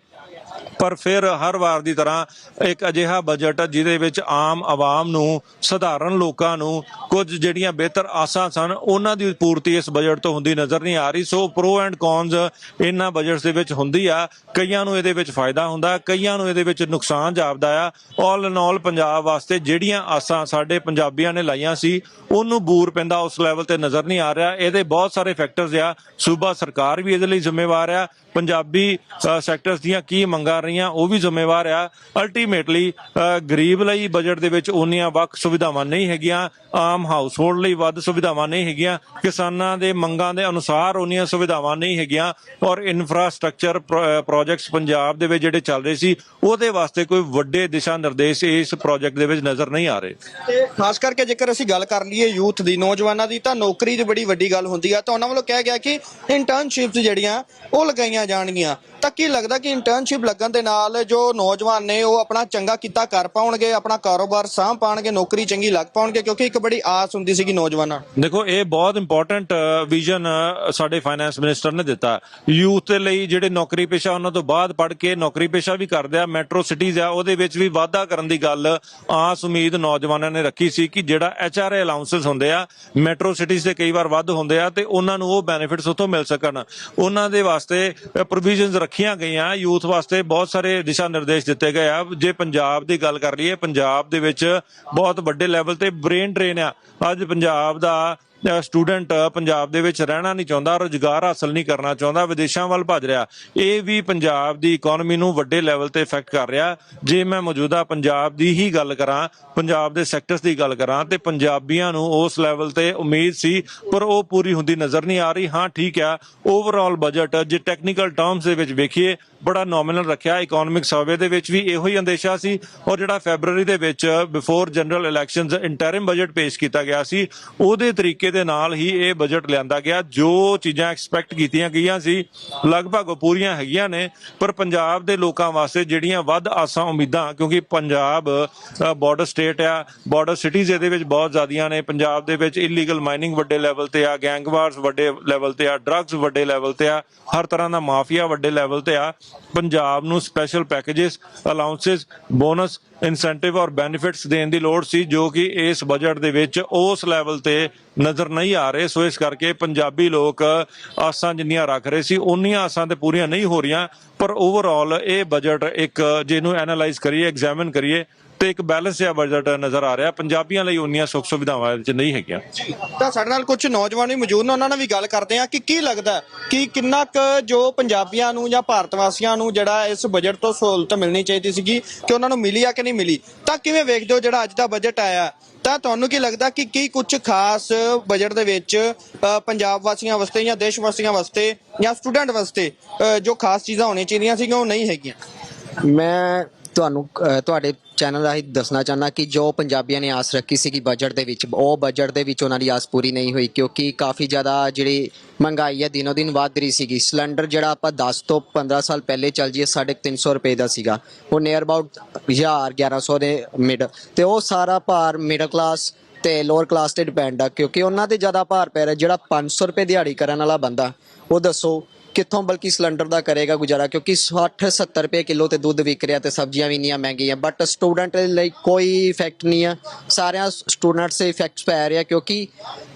ਪਰ ਫਿਰ ਹਰ ਵਾਰ ਦੀ ਤਰ੍ਹਾਂ ਇੱਕ ਅਜਿਹਾ ਬਜਟ ਜਿਹਦੇ ਵਿੱਚ ਆਮ ਆਵਾਮ ਨੂੰ, ਸਧਾਰਨ ਲੋਕਾਂ ਨੂੰ ਕੁਝ ਜਿਹੜੀਆਂ ਬਿਹਤਰ ਆਸਾਂ ਸਨ, ਉਹਨਾਂ ਦੀ ਪੂਰਤੀ ਇਸ ਬਜਟ ਤੋਂ ਹੁੰਦੀ ਨਜ਼ਰ ਨਹੀਂ ਆ ਰਹੀ। ਸੋ ਪ੍ਰੋ ਐਂਡ ਕੌਨਸ ਇਹਨਾਂ ਬਜਟਸ ਦੇ ਵਿੱਚ ਹੁੰਦੀ ਆ। ਕਈਆਂ ਨੂੰ ਇਹਦੇ ਵਿੱਚ ਫਾਇਦਾ ਹੁੰਦਾ, ਕਈਆਂ ਨੂੰ ਇਹਦੇ ਵਿੱਚ ਨੁਕਸਾਨ ਜਾਪਦਾ ਆ। ਆਲ ਇਨ ਆਲ ਪੰਜਾਬ ਵਾਸਤੇ ਜਿਹੜੀਆਂ ਆਸਾਂ ਸਾਡੇ ਪੰਜਾਬੀਆਂ ਨੇ ਲਾਈਆਂ ਸੀ, ਉਹਨੂੰ ਬੂਰ ਪੈਂਦਾ ਉਸ ਲੈਵਲ ਤੇ ਨਜ਼ਰ ਨਹੀਂ ਆ ਰਿਹਾ। ਇਹਦੇ ਬਹੁਤ ਸਾਰੇ ਫੈਕਟਰਸ ਆ। ਸੂਬਾ ਸਰਕਾਰ ਵੀ ਇਹਦੇ ਲਈ ਜ਼ਿੰਮੇਵਾਰ ਆ। ਪੰਜਾਬੀ ਸੈਕਟਰਸ ਦੀਆਂ ਕੀ ਮੰਗਾਂ ਰਹੀਆਂ, ਉਹ ਵੀ ਜ਼ਿੰਮੇਵਾਰ ਆ। ਅਲਟੀਮੇਟਲੀ ਗਰੀਬ ਲਈ ਬਜਟ ਦੇ ਵਿੱਚ ਉਨੀਆਂ ਵੱਖ ਸੁਵਿਧਾਵਾਂ ਨਹੀਂ ਹੈਗੀਆਂ, ਆਮ ਹਾਊਸਹੋਲਡ ਲਈ ਵੱਧ ਸੁਵਿਧਾਵਾਂ ਨਹੀਂ ਹੈਗੀਆਂ, ਕਿਸਾਨਾਂ ਦੇ ਮੰਗਾਂ ਦੇ ਅਨੁਸਾਰ ਉਨੀਆਂ ਸੁਵਿਧਾਵਾਂ ਨਹੀਂ ਹੈਗੀਆਂ ਔਰ ਇਨਫਰਾਸਟ੍ਰਕਚਰ ਪ੍ਰੋਜੈਕਟਸ ਪੰਜਾਬ ਦੇ ਵਿੱਚ ਜਿਹੜੇ ਚੱਲ ਰਹੇ ਸੀ, ਉਹਦੇ ਵਾਸਤੇ ਕੋਈ ਵੱਡੇ ਦਿਸ਼ਾ ਨਿਰਦੇਸ਼ ਇਸ ਪ੍ਰੋਜੈਕਟ ਦੇ ਵਿੱਚ ਨਜ਼ਰ ਨਹੀਂ ਆ ਰਹੇ। ਤੇ ਖਾਸ ਕਰਕੇ ਜੇਕਰ ਅਸੀਂ ਗੱਲ ਕਰ ਲਈਏ ਯੂਥ ਦੀ, ਨੌਜਵਾਨਾਂ ਦੀ, ਤਾਂ ਨੌਕਰੀ ਦੀ ਬੜੀ ਵੱਡੀ ਗੱਲ ਹੁੰਦੀ ਆ, ਤਾਂ ਉਹਨਾਂ ਵੱਲੋਂ ਕਿਹਾ ਗਿਆ ਕਿ ਇੰਟਰਨਸ਼ਿਪਸ ਜਿਹੜੀਆਂ, ਉਹ ਲਗਾਈਆਂ ਜਾਣਗੀਆਂ ਤਾਂ ਕੀ ਲੱਗਦਾ ਕਿ ਇੰਟਰਨਸ਼ਿਪ ਲੱਗਣ ਦੇ ਨਾਲ ਜੋ ਨੌਜਵਾਨ ਨੇ ਉਹ ਆਪਣਾ ਚੰਗਾ ਕੀਤਾ ਕਰ ਪਾਉਣਗੇ, ਆਪਣਾ ਕਾਰੋਬਾਰ ਸਾਂਭ ਪਾਉਣਗੇ, ਨੌਕਰੀ ਚੰਗੀ ਲੱਗ ਪਾਉਣਗੇ, ਕਿਉਂਕਿ ਇੱਕ ਬੜੀ ਆਸ ਹੁੰਦੀ ਸੀਗੀ ਨੌਜਵਾਨਾਂ ਦੇਖੋ, ਇਹ ਬਹੁਤ ਇੰਪੋਰਟੈਂਟ ਵਿਜ਼ਨ ਸਾਡੇ ਫਾਈਨੈਂਸ ਮਿਨਿਸਟਰ ਨੇ ਦਿੱਤਾ। ਯੂਥ ਦੇ ਲਈ ਜਿਹੜੇ ਨੌਕਰੀ ਪੇਸ਼ਾ ਉਹਨਾਂ ਤੋਂ ਬਾਅਦ ਪੜ੍ਹ ਕੇ ਨੌਕਰੀ ਪੇਸ਼ਾ ਵੀ ਕਰਦੇ ਆ ਮੈਟਰੋ ਸਿਟੀਜ਼ ਆ, ਉਹਦੇ ਵਿੱਚ ਵੀ ਵਾਧਾ ਕਰਨ ਦੀ ਗੱਲ ਆਸ, ਉਮੀਦ ਨੌਜਵਾਨਾਂ ਨੇ ਰੱਖੀ ਸੀ ਕਿ ਜਿਹੜਾ ਐਚਆਰਏ ਅਲਾਉਂਸਸ ਹੁੰਦੇ ਆ ਮੈਟਰੋ ਸਿਟੀਜ਼ ਦੇ ਕਈ ਵਾਰ ਵੱਧ ਹੁੰਦੇ ਆ ਤੇ ਉਹਨਾਂ ਨੂੰ ਉਹ ਬੈਨੀਫਿਟਸ ਉਤੋਂ ਮਿਲ ਸਕਣ। ਉਹਨਾਂ ਦੇ ਵਾਸਤੇ ਪ੍ਰੋਵੀਜ਼ਨਸ ਰੱਖੀਆਂ ਗਈਆਂ, ਯੂਥ ਵਾਸਤੇ ਬਹੁਤ ਸਾਰੇ ਦਿਸ਼ਾ ਨਿਰਦੇਸ਼ ਦਿੱਤੇ ਗਏ ਆ। ਜੇ ਪੰਜਾਬ ਦੀ ਗੱਲ ਕਰ ਲਈਏ, ਪੰਜਾਬ ਦੇ ਵਿੱਚ ਬਹੁਤ ਵੱਡੇ ਲੈਵਲ ਤੇ ਬ੍ਰੇਨ ਡਰੇਨ ਆ। ਅੱਜ ਪੰਜਾਬ ਦਾ ਸਟੂਡੈਂਟ ਪੰਜਾਬ ਦੇ ਵਿੱਚ ਰਹਿਣਾ ਨਹੀਂ ਚਾਹੁੰਦਾ, ਰੋਜ਼ਗਾਰ ਹਾਸਲ ਨਹੀਂ ਕਰਨਾ ਚਾਹੁੰਦਾ, ਵਿਦੇਸ਼ਾਂ ਵੱਲ ਭੱਜ ਰਿਹਾ। ਇਹ ਵੀ ਪੰਜਾਬ ਦੀ ਇਕਨੋਮੀ ਨੂੰ ਵੱਡੇ ਲੈਵਲ ਤੇ ਇਫੈਕਟ ਕਰ ਰਿਹਾ। ਜੇ ਮੈਂ ਮੌਜੂਦਾ ਪੰਜਾਬ ਦੀ ਹੀ ਗੱਲ ਕਰਾਂ, ਪੰਜਾਬ ਦੇ ਸੈਕਟਰਸ ਦੀ ਗੱਲ ਕਰਾਂ, ਤੇ ਪੰਜਾਬੀਆਂ ਨੂੰ ਉਸ ਲੈਵਲ ਤੇ ਉਮੀਦ ਸੀ, ਪਰ ਉਹ ਪੂਰੀ ਹੁੰਦੀ ਨਜ਼ਰ ਨਹੀਂ ਆ ਰਹੀ। ਹਾਂ, ਠੀਕ ਆ ਓਵਰਆਲ ਬਜਟ ਜੇ ਟੈਕਨੀਕਲ ਟਰਮਸ ਦੇ ਵਿੱਚ ਵੇਖੀਏ, ਬੜਾ ਨੋਮੀਨਲ ਰੱਖਿਆ। ਇਕਨੋਮਿਕ ਸਰਵੇ ਦੇ ਵਿੱਚ ਵੀ ਇਹੋ ਹੀ ਅੰਦੇਸ਼ਾ ਸੀ। ਔਰ ਜਿਹੜਾ ਫੈਬਰੂਅਰੀ ਦੇ ਵਿੱਚ before general elections interim budget ਪੇਸ਼ ਕੀਤਾ ਗਿਆ ਸੀ, ਉਹਦੇ ਤਰੀਕੇ ਦੇ ਨਾਲ ਹੀ ਇਹ ਬਜਟ ਲਿਆਂਦਾ ਗਿਆ, ਜੋ ਚੀਜ਼ਾਂ ਐਕਸਪੈਕਟ ਕੀਤੀਆਂ ਗਈਆਂ ਸੀ, ਲਗਭਗ ਉਹ ਪੂਰੀਆਂ ਹੈਗੀਆਂ ਨੇ, ਪਰ ਪੰਜਾਬ ਦੇ ਲੋਕਾਂ ਵਾਸਤੇ ਜਿਹੜੀਆਂ ਵੱਧ ਆਸਾਂ ਉਮੀਦਾਂ, ਕਿਉਂਕਿ ਪੰਜਾਬ ਬਾਰਡਰ ਸਟੇਟ ਆ ਬਾਰਡਰ ਸਿਟੀਜ਼ ਇਹਦੇ ਵਿੱਚ ਬਹੁਤ ਜ਼ਿਆਦੀਆਂ ਨੇ, ਪੰਜਾਬ ਦੇ ਵਿੱਚ ਇਲੀਗਲ ਮਾਈਨਿੰਗ ਵੱਡੇ ਲੈਵਲ ਤੇ ਆ ਗੈਂਗਵਾਰਸ ਵੱਡੇ ਲੈਵਲ ਤੇ ਆ ਡਰੱਗਸ ਵੱਡੇ ਲੈਵਲ ਤੇ ਆ, ਹਰ ਤਰ੍ਹਾਂ ਦਾ ਮਾਫੀਆ ਵੱਡੇ ਲੈਵਲ ਤੇ ਆ, ਪੰਜਾਬ ਨੂੰ special packages allowances bonus incentive ਔਰ ਬੈਨੀਫਿਟਸ ਦੇਣ ਦੀ ਲੋੜ ਸੀ, ਜੋ ਕਿ ਇਸ ਬਜਟ ਦੇ ਵਿੱਚ ਉਸ ਲੈਵਲ ਤੇ ਨਜ਼ਰ ਨਹੀਂ ਆ ਰਹੇ। ਸੋ ਇਸ ਕਰਕੇ ਪੰਜਾਬੀ ਲੋਕ ਆਸਾਂ ਜਿੰਨੀਆਂ ਰੱਖ ਰਹੇ ਸੀ, ਉਨੀਆਂ ਆਸਾਂ ਤੇ ਪੂਰੀਆਂ ਨਹੀਂ ਹੋ ਰਹੀਆਂ। ਪਰ ਓਵਰਆਲ ਇਹ ਬਜਟ ਇੱਕ ਜਿਹਨੂੰ ਐਨਾਲਾਈਜ਼ ਕਰੀਏ ਐਗਜ਼ਾਮਿਨ ਕਰੀਏ ਤੇ ਇੱਕ ਬੈਲੈਂਸ ਜਿਹਾ ਬਜਟ ਨਜ਼ਰ ਆ ਰਿਹਾ। ਪੰਜਾਬੀਆਂ ਲਈ ਉਨੀਆਂ ਸੁੱਖ ਸੁਵਿਧਾਵਾਂ ਇਹਦੇ 'ਚ ਨਹੀਂ ਹੈਗੀਆਂ। ਤਾਂ ਸਾਡੇ ਨਾਲ ਕੁਝ ਨੌਜਵਾਨ ਵੀ ਮੌਜੂਦ ਨੇ ਉਹਨਾਂ ਨਾਲ ਵੀ ਗੱਲ ਕਰਦੇ ਆ ਕਿ ਕੀ ਲੱਗਦਾ ਕਿ ਕਿੰਨਾ ਕੁ ਜੋ ਪੰਜਾਬੀਆਂ ਨੂੰ ਜਾਂ ਭਾਰਤ ਵਾਸੀਆਂ ਨੂੰ ਜਿਹੜਾ ਇਸ ਬਜਟ ਤੋਂ ਸਹੂਲਤ ਮਿਲਣੀ ਚਾਹੀਦੀ ਸੀਗੀ ਕਿ ਉਹਨਾਂ ਨੂੰ ਮਿਲੀ ਆ ਕਿ ਨਹੀਂ ਮਿਲੀ ਤਾਂ ਕਿਵੇਂ ਵੇਖਦੇ ਹੋ ਜਿਹੜਾ ਅੱਜ ਦਾ ਬਜਟ ਆਇਆ ਤਾਂ ਤੁਹਾਨੂੰ ਕੀ ਲੱਗਦਾ ਕਿ ਕੀ ਕੁਝ ਖਾਸ ਬਜਟ ਦੇ ਵਿੱਚ ਪੰਜਾਬ ਵਾਸੀਆਂ ਵਾਸਤੇ ਜਾਂ ਦੇਸ਼ ਵਾਸੀਆਂ ਵਾਸਤੇ ਜਾਂ ਸਟੂਡੈਂਟ ਵਾਸਤੇ ਜੋ ਖਾਸ ਚੀਜ਼ਾਂ ਹੋਣੀਆਂ ਚਾਹੀਦੀਆਂ ਸੀਗੀਆਂ ਉਹ ਨਹੀਂ ਹੈਗੀਆਂ? ਮੈਂ ਤੁਹਾਨੂੰ ਤੁਹਾਡੇ ਚੈਨਲ ਰਾਹੀਂ ਦੱਸਣਾ ਚਾਹੁੰਦਾ ਕਿ ਜੋ ਪੰਜਾਬੀਆਂ ਨੇ ਆਸ ਰੱਖੀ ਸੀ ਕਿ ਬਜਟ ਦੇ ਵਿੱਚ, ਉਹ ਬਜਟ ਦੇ ਵਿੱਚ ਉਹਨਾਂ ਦੀ ਆਸ ਪੂਰੀ ਨਹੀਂ ਹੋਈ ਕਿਉਂਕਿ ਕਾਫੀ ਜ਼ਿਆਦਾ ਜਿਹੜੀ ਮਹਿੰਗਾਈ ਹੈ ਦਿਨੋ ਦਿਨ ਵੱਧ ਰਹੀ ਸੀਗੀ। ਸਿਲੰਡਰ ਜਿਹੜਾ ਆਪਾਂ 10 ਤੋਂ 15 ਸਾਲ ਪਹਿਲੇ ਚੱਲ ਜੀਏ 350 ਰੁਪਏ ਦਾ ਸੀਗਾ। ਉਹ ਨੀਅਰ ਅਬਾਊਟ 1000 1100 ਦੇ ਮਿਡ ਤੇ ਉਹ ਸਾਰਾ ਭਾਰ ਮਿਡਲ ਕਲਾਸ ਤੇ ਲੋਅਰ ਕਲਾਸ ਤੇ ਡਿਪੈਂਡ ਆ ਕਿਉਂਕਿ ਉਹਨਾਂ ਤੇ ਜ਼ਿਆਦਾ ਭਾਰ ਪੈ ਰਿਹਾ, ਜਿਹੜਾ 500 ਰੁਪਏ ਦਿਹਾੜੀ ਕਰਨ ਵਾਲਾ ਬੰਦਾ, ਉਹ ਦੱਸੋ ਕਿੱਥੋਂ ਬਲਕਿ ਸਿਲੰਡਰ ਦਾ ਕਰੇਗਾ ਗੁਜ਼ਾਰਾ? ਕਿਉਂਕਿ 60 70 ਰੁਪਏ ਕਿਲੋ ਤੇ ਦੁੱਧ ਵਿਕ ਰਿਹਾ ਤੇ ਸਬਜ਼ੀਆਂ ਵੀ ਇੰਨੀਆਂ ਮਹਿੰਗੀਆਂ ਬਟ ਸਟੂਡੈਂਟ ਲਈ ਕੋਈ ਇਫੈਕਟ ਨਹੀਂ ਆ। ਸਾਰਿਆਂ ਸਟੂਡੈਂਟਸ ਤੇ ਇਫੈਕਟਸ ਪੈ ਰਿਹਾ ਕਿਉਂਕਿ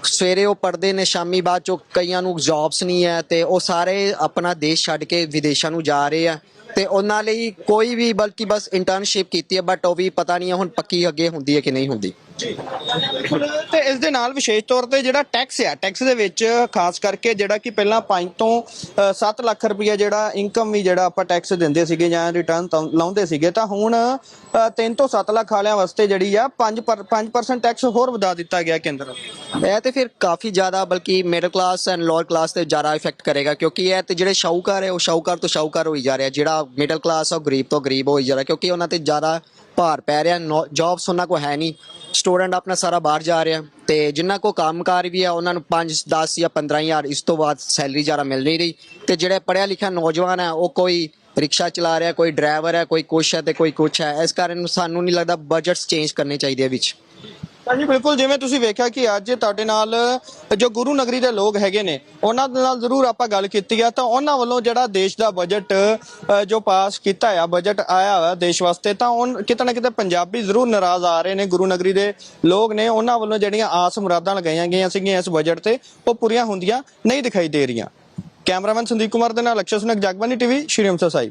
ਸਵੇਰੇ ਉਹ ਪੜ੍ਹਦੇ ਨੇ, ਸ਼ਾਮੀ ਬਾਅਦ ਚੋਂ ਕਈਆਂ ਨੂੰ ਜੌਬਸ ਨਹੀਂ ਹੈ ਤੇ ਉਹ ਸਾਰੇ ਆਪਣਾ ਦੇਸ਼ ਛੱਡ ਕੇ ਵਿਦੇਸ਼ਾਂ ਨੂੰ ਜਾ ਰਹੇ ਆ। ਤੇ ਉਹਨਾਂ ਲਈ ਕੋਈ ਵੀ ਬਲਕਿ ਬਸ ਇੰਟਰਨਸ਼ਿਪ ਕੀਤੀ ਹੈ ਬਟ ਉਹ ਵੀ ਪਤਾ ਨਹੀਂ ਹੈ ਹੁਣ ਪੱਕੀ ਅੱਗੇ ਹੁੰਦੀ ਹੈ ਕਿ ਨਹੀਂ ਹੁੰਦੀ। ਤੇ ਇਸ ਦੇ ਨਾਲ ਵਿਸ਼ੇਸ਼ ਤੌਰ ਤੇ ਜਿਹੜਾ ਟੈਕਸ ਆ ਟੈਕਸ ਦੇ ਵਿੱਚ ਖਾਸ ਕਰਕੇ ਜਿਹੜਾ ਕਿ ਪਹਿਲਾਂ 5 ਤੋਂ 7 ਲੱਖ ਰੁਪਏ ਜਿਹੜਾ ਇਨਕਮ ਵੀ ਜਿਹੜਾ ਆਪਾਂ ਟੈਕਸ ਦਿੰਦੇ ਸੀਗੇ ਜਾਂ ਰਿਟਰਨ ਲਾਉਂਦੇ ਸੀਗੇ, ਤਾਂ ਹੁਣ 3 ਤੋਂ 7 ਲੱਖ ਵਾਲਿਆਂ ਵਾਸਤੇ ਜਿਹੜੀ ਆ 5 5% ਟੈਕਸ ਹੋਰ ਵਧਾ ਦਿੱਤਾ ਗਿਆ ਕੇਂਦਰ। ਇਹ ਤੇ ਫਿਰ ਕਾਫੀ ਜ਼ਿਆਦਾ ਬਲਕਿ middle class and lower class ਤੇ ਜ਼ਿਆਦਾ ਇਫੈਕਟ ਕਰੇਗਾ, ਕਿਉਂਕਿ ਇਹ ਤੇ ਜਿਹੜੇ ਸ਼ਾਹੂਕਾਰ ਹੈ, ਉਹ ਸ਼ਾਹੂਕਾਰ ਤੋਂ ਸ਼ਾਹੂਕਾਰ ਹੋਈ ਜਾ ਰਿਹਾ, ਜਿਹੜਾ ਮਿਡਲ ਕਲਾਸ ਆ ਉਹ ਗਰੀਬ ਤੋਂ ਗਰੀਬ ਹੋਈ ਜਾ ਰਿਹਾ, ਕਿਉਂਕਿ ਉਹਨਾਂ ਤੇ ਜ਼ਿਆਦਾ ਭਾਰ ਪੈ ਰਿਹਾ ਜੌਬਸ ਉਹਨਾਂ ਕੋ ਹੈ ਨਹੀਂ। ਸਟੂਡੈਂਟ ਆਪਣਾ ਸਾਰਾ ਬਾਹਰ ਜਾ ਰਿਹਾ। ਤੇ ਜਿਨ੍ਹਾਂ ਕੋ ਕੰਮਕਾਰ ਵੀ ਆ, ਉਹਨਾਂ ਨੂੰ 5 10 ਜਾਂ 15000 ਇਸ ਤੋਂ ਬਾਅਦ ਸੈਲਰੀ ਜ਼ਿਆਦਾ ਮਿਲ ਨਹੀਂ ਰਹੀ। ਤੇ ਜਿਹੜੇ ਪੜ੍ਹਿਆ ਲਿਖਿਆ ਨੌਜਵਾਨ ਹੈ ਉਹ ਕੋਈ ਰਿਕਸ਼ਾ ਚਲਾ ਰਿਹਾ, ਕੋਈ ਡਰਾਈਵਰ ਹੈ ਕੋਈ ਕੁਛ ਹੈ ਤੇ ਕੋਈ ਕੁਛ ਹੈ ਇਸ ਕਾਰਨ ਸਾਨੂੰ ਨਹੀਂ ਲੱਗਦਾ ਬਜਟਸ ਚੇਂਜ ਕਰਨੇ ਚਾਹੀਦੇ ਆ ਵਿੱਚ। ਹਾਂਜੀ ਬਿਲਕੁਲ ਜਿਵੇਂ ਤੁਸੀਂ ਵੇਖਿਆ ਕਿ ਅੱਜ ਤੁਹਾਡੇ ਨਾਲ ਜੋ ਗੁਰੂ ਨਗਰੀ ਦੇ ਲੋਕ ਹੈਗੇ ਨੇ ਉਹਨਾਂ ਦੇ ਨਾਲ ਜ਼ਰੂਰ ਆਪਾਂ ਗੱਲ ਕੀਤੀ ਆ ਤਾਂ ਉਹਨਾਂ ਵੱਲੋਂ ਜਿਹੜਾ ਦੇਸ਼ ਦਾ ਬਜਟ ਅ, ਜੋ ਪਾਸ ਕੀਤਾ ਆ ਬਜਟ ਆਇਆ ਹੋਇਆ ਦੇਸ਼ ਵਾਸਤੇ ਤਾਂ ਉਹ ਕਿਤੇ ਨਾ ਕਿਤੇ ਪੰਜਾਬੀ ਜ਼ਰੂਰ ਨਾਰਾਜ਼ ਆ ਰਹੇ ਨੇ ਗੁਰੂ ਨਗਰੀ ਦੇ ਲੋਕ ਨੇ ਉਹਨਾਂ ਵੱਲੋਂ ਜਿਹੜੀਆਂ ਆਸ ਮੁਰਾਦਾਂ ਲਗਾਈਆਂ ਗਈਆਂ ਸੀਗੀਆਂ ਇਸ ਬਜਟ ਤੇ ਉਹ ਪੂਰੀਆਂ ਹੁੰਦੀਆਂ ਨਹੀਂ ਦਿਖਾਈ ਦੇ ਰਹੀਆਂ। ਕੈਮਰਾਮੈਨ ਸੰਦੀਪ ਕੁਮਾਰ ਦੇ ਨਾਲ ਅਕਸ਼ਰ ਸੁਨਕ ਜਗਬਾਨੀ ਟੀਵੀ ਸ਼੍ਰੀ ਅੰਮ੍ਰਿਤਸਰ ਸਾਹਿਬ।